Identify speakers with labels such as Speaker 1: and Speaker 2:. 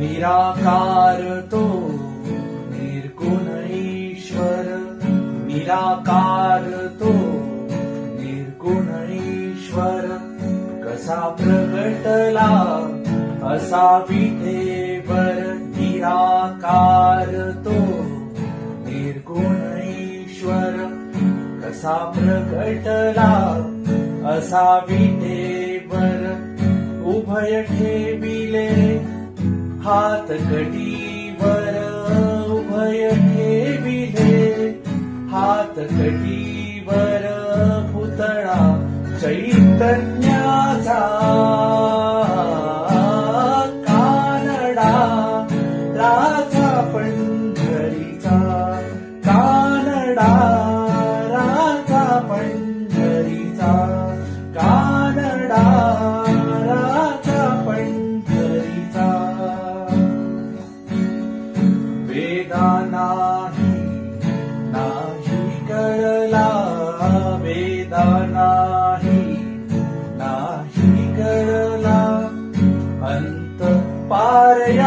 Speaker 1: निराकार तो निर्गुण ईश्वर। निराकार तो निर्गुण ईश्वर। कसा प्रगटला असा विठेवर निराकार तो निर्गुण ईश्वर। कसा प्रगटला असा विधेवर उभय ठेविले हात कटीवर उभय ठेविले. हात कटीवर पुतळा चैतन्याचा. कानडा राजा पण कळला वेदा नाही नाही करला अंत पारय